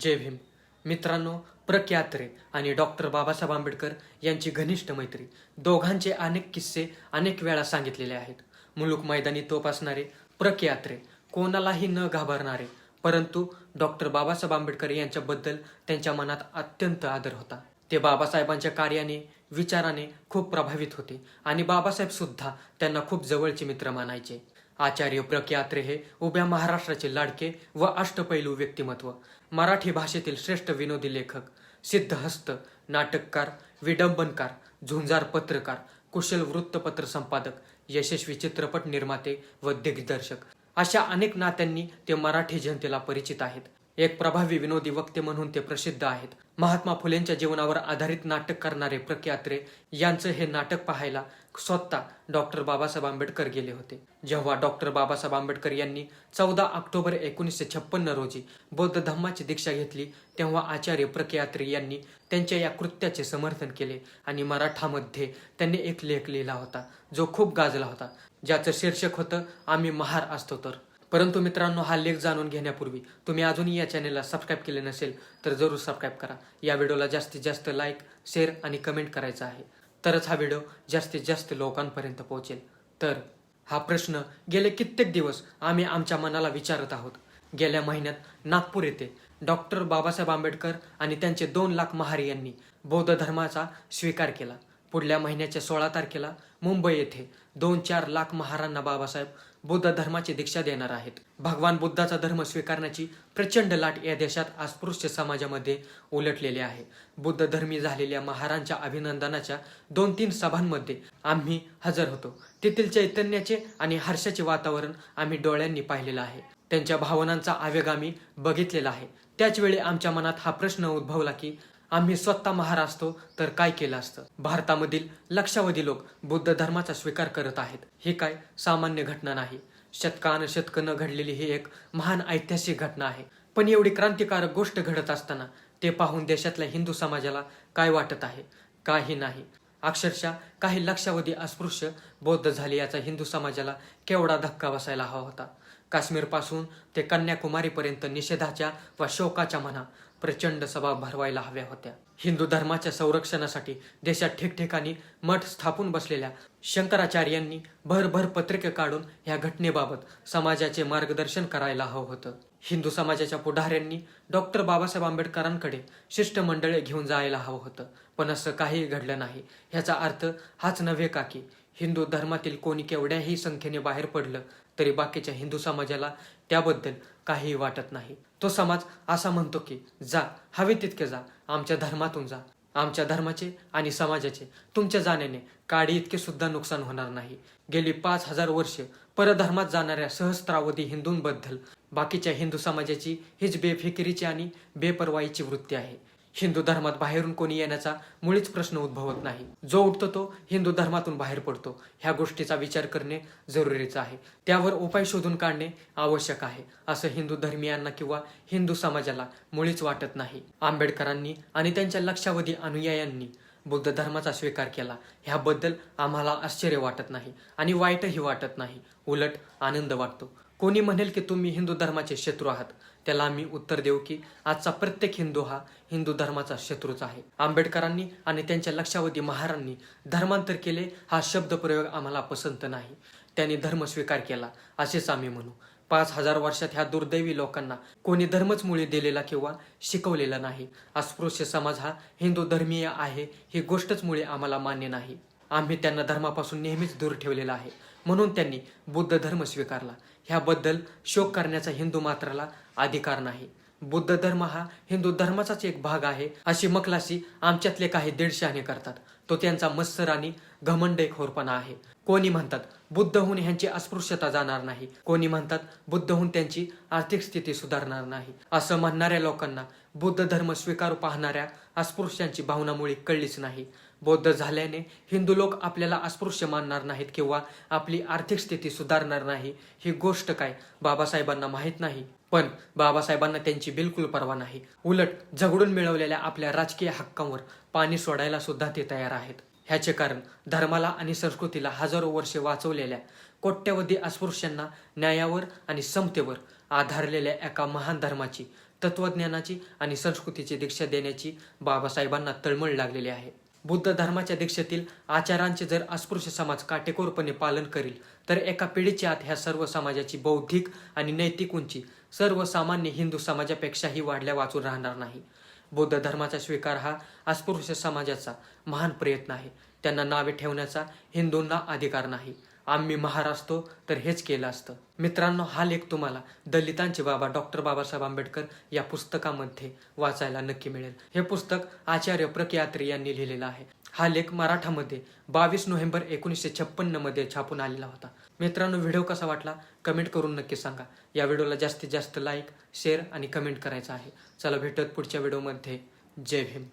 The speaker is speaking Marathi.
जय भीम. मित्रांनो प्रख्यात्रे आणि डॉक्टर बाबासाहेब आंबेडकर यांची घनिष्ठ मैत्री. दोघांचे अनेक किस्से अनेक वेळा सांगितलेले आहेत. मुलूक मैदानी तोप असणारे प्रख्यात्रे कोणालाही न घाबरणारे. परंतु डॉक्टर बाबासाहेब आंबेडकर यांच्याबद्दल त्यांच्या मनात अत्यंत आदर होता. ते बाबासाहेबांच्या कार्याने विचाराने खूप प्रभावित होते आणि बाबासाहेब सुद्धा त्यांना खूप जवळचे मित्र मानायचे. आचार्य प्रख्यात्रे हे उभ्या महाराष्ट्राचे लाडके व अष्टपैलू व्यक्तिमत्व. मराठी भाषेतील श्रेष्ठ विनोदी लेखक सिद्धहस्त नाटककार विडंबनकार झुंजार पत्रकार कुशल वृत्तपत्र संपादक यशस्वी चित्रपट निर्माते व दिग्दर्शक. अशा अनेक नात्यांनी ते मराठी जनतेला परिचित आहेत. एक प्रभावी विनोदी वक्ते म्हणून ते प्रसिद्ध आहेत. महात्मा फुलेंच्या जीवनावर आधारित नाटक करणारे प्रख्यात्रे यांचं हे नाटक पाहायला स्वतः डॉक्टर बाबासाहेब आंबेडकर गेले होते. जेव्हा डॉक्टर बाबासाहेब आंबेडकर यांनी चौदा ऑक्टोबर एकोणीसशे छप्पन्न रोजी बौद्ध धम्माची दीक्षा घेतली तेव्हा आचार्य प्रकयात्री यांनी त्यांच्या या कृत्याचे समर्थन केले आणि मराठामध्ये त्यांनी एक लेख लिहिला होता जो खूप गाजला होता ज्याचं शीर्षक होतं आम्ही महार असतो तर. परंतु मित्रांनो हा लेख जाणून घेण्यापूर्वी तुम्ही अजूनही या चॅनेलला सबस्क्राईब केले नसेल तर जरूर सबस्क्राईब करा. या व्हिडिओला जास्तीत जास्त लाईक शेअर आणि कमेंट करायचा आहे. तरच हा व्हिडिओ जास्तीत जास्त लोकांपर्यंत पोहोचेल. तर हा प्रश्न गेले कित्येक दिवस आम्ही आमच्या मनाला विचारत आहोत. गेल्या महिन्यात नागपूर येथे डॉक्टर बाबासाहेब आंबेडकर आणि त्यांचे दोन लाख महारी यांनी बौद्ध धर्माचा स्वीकार केला. पुढल्या महिन्याच्या सोळा तारखेला मुंबई येथे दोन चार लाख महारांना बाबासाहेब बुद्ध धर्माची दीक्षा देणार आहेत. भगवान बुद्धाचा धर्म स्वीकारण्याची प्रचंड लाट या देशात अस्पृश्य समाजामध्ये उलटलेली आहे. बुद्ध धर्मी झालेल्या महारांच्या अभिनंदनाच्या दोन तीन सभांमध्ये आम्ही हजर होतो. तेथील चैतन्याचे आणि हर्षाचे वातावरण आम्ही डोळ्यांनी पाहिलेलं आहे. त्यांच्या भावनांचा आवेग आम्ही बघितलेला आहे. त्याच वेळी आमच्या मनात हा प्रश्न उद्भवला की आम्ही स्वतः महार असतो तर काय केलं असतं? भारतामधील लक्षावधी लोक बुद्ध धर्माचा स्वीकार करत आहेत. ही काय सामान्य घटना नाही. शतकानशतक न घडलेली ही एक महान ऐतिहासिक घटना आहे. पण एवढी क्रांतिकारक गोष्ट घडत असताना ते पाहून देशातल्या हिंदू समाजाला काय वाटत आहे? काही नाही. अक्षरशः काही लक्षावधी अस्पृश्य बौद्ध झाले याचा हिंदू समाजाला केवढा धक्का बसायला हवा होता. काश्मीरपासून ते कन्याकुमारीपर्यंत निषेधाच्या व शोकाच्या म्हणा प्रचंड सभा भरवायला हव्या होत्या. हिंदू धर्माच्या संरक्षणासाठी देशात ठिकठिकाणी मठ स्थापून बसलेल्या शंकराचार्यांनी भरभर पत्रिके काढून या घटनेबाबत समाजाचे मार्गदर्शन करायला हवं होतं. हिंदू समाजाच्या पुढाऱ्यांनी डॉक्टर बाबासाहेब आंबेडकरांकडे शिष्टमंडळे घेऊन जायला हवं होतं. पण असं काहीही घडलं नाही. ह्याचा अर्थ हाच नव्हे का की हिंदू धर्मातील कोणी केवढ्याही संख्येने बाहेर पडलं तरी बाकीच्या हिंदू समाजाला त्याबद्दल काहीही वाटत नाही. तो समाज असा म्हणतो की जा हवे तितके जा आमच्या धर्मातून जा. आमच्या धर्माचे आणि समाजाचे तुमच्या जाण्याने काडी इतके सुद्धा नुकसान होणार नाही. गेली पाच हजार वर्ष परधर्मात जाणाऱ्या सहस्त्रावधी हिंदूंबद्दल बाकीच्या हिंदू समाजाची हीच बेफिकिरीची आणि बेपरवाईची वृत्ती आहे. हिंदू धर्मात बाहेरून कोणी येण्याचा मुळीच प्रश्न उद्भवत नाही. जो उठतो तो हिंदू धर्मातून बाहेर पडतो. ह्या गोष्टीचा विचार करणे जरुरीचं आहे. त्यावर उपाय शोधून काढणे आवश्यक आहे. असं हिंदू धर्मियांना किंवा हिंदू समाजाला मुळीच वाटत नाही. आंबेडकरांनी आणि त्यांच्या लक्षावधी अनुयायांनी बुद्ध धर्माचा स्वीकार केला. ह्याबद्दल आम्हाला आश्चर्य वाटत नाही आणि वाईटही वाटत नाही. उलट आनंद वाटतो. कोणी म्हणेल की तुम्ही हिंदू धर्माचे शत्रू आहात त्याला आम्ही उत्तर देऊ की आजचा प्रत्येक हिंदू हा हिंदू धर्माचा शत्रूच आहे. आंबेडकरांनी आणि त्यांच्या लक्षावधी महारांनी धर्मांतर केले हा शब्दप्रयोग आम्हाला पसंत नाही. त्यांनी धर्म स्वीकार केला असेच आम्ही म्हणू. पाच हजार वर्षात ह्या दुर्दैवी लोकांना कोणी धर्मच मुळे दिलेला किंवा शिकवलेला नाही. अस्पृश्य समाज हा हिंदू धर्मीय आहे ही गोष्टच मुळे आम्हाला मान्य नाही. आम्ही त्यांना धर्मापासून नेहमीच दूर ठेवलेला आहे. म्हणून त्यांनी बुद्ध धर्म स्वीकारला. ह्याबद्दल शोक करण्याचा हिंदू मात्राला अधिकार नाही. बुद्ध धर्म हा हिंदू धर्माचाच एक भाग आहे अशी मकलाशी आमच्यातले काही दीडशाने करतात. तो त्यांचा मत्सर आणि घमंड एक होरपणा आहे. कोणी म्हणतात बुद्ध होऊन ह्यांची अस्पृश्यता जाणार नाही. कोणी म्हणतात बुद्ध होऊन त्यांची आर्थिक स्थिती सुधारणार नाही. असं म्हणणाऱ्या लोकांना बुद्ध धर्म स्वीकारू पाहणाऱ्या अस्पृश्यांची भावनामुळे कळलीच नाही. बौद्ध झाल्याने हिंदू लोक आपल्याला अस्पृश्य मानणार नाहीत किंवा आपली आर्थिक स्थिती सुधारणार नाही. ही गोष्ट काय? बाबासाहेबांना माहीत नाही. पण बाबासाहेबांना त्यांची बिलकुल पर्वा नाही. उलट झगडून मिळवलेल्या आपल्या राजकीय हक्कांवर पाणी सोडायला सुद्धा ते तयार आहेत. ह्याचे कारण धर्माला आणि संस्कृतीला हजारो वर्षे वाचवलेल्या कोट्यवधी अस्पृश्यांना न्यायावर आणि समतेवर आधारलेल्या एका महान धर्माची तत्वज्ञानाची आणि संस्कृतीची दीक्षा देण्याची बाबासाहेबांना तळमळ लागलेली आहे. बुद्ध धर्माच्या दीक्षेतील आचारांचे जर अस्पृश्य समाज काटेकोरपणे पालन करील तर एका पिढीच्या आत ह्या सर्व समाजाची बौद्धिक आणि नैतिक उंची सर्वसामान्य हिंदू समाजापेक्षाही वाढल्या वाचून राहणार नाही. बौद्ध धर्माचा स्वीकार हा अस्पृश्य समाजाचा महान प्रयत्न आहे. त्यांना नावे ठेवण्याचा हिंदूंना अधिकार नाही. आम्ही महार असतो तर हेच केलं असतं. मित्रांनो हा लेख तुम्हाला. दलितांचे बाबा डॉक्टर बाबासाहेब आंबेडकर या पुस्तकामध्ये वाचायला नक्की मिळेल. हे पुस्तक आचार्य प्रक्यात्री यांनी लिहिलेलं आहे. हा लेख मराठामध्ये बावीस नोव्हेंबर एकोणीसशे छप्पन्नमध्ये छापून आलेला होता. मित्रांनो व्हिडिओ कसा वाटला? कमेंट करून नक्की सांगा. या व्हिडिओला जास्तीत जास्त लाईक शेअर आणि कमेंट करायचं आहे. चला भेटत पुढच्या व्हिडिओमध्ये. जय भीम.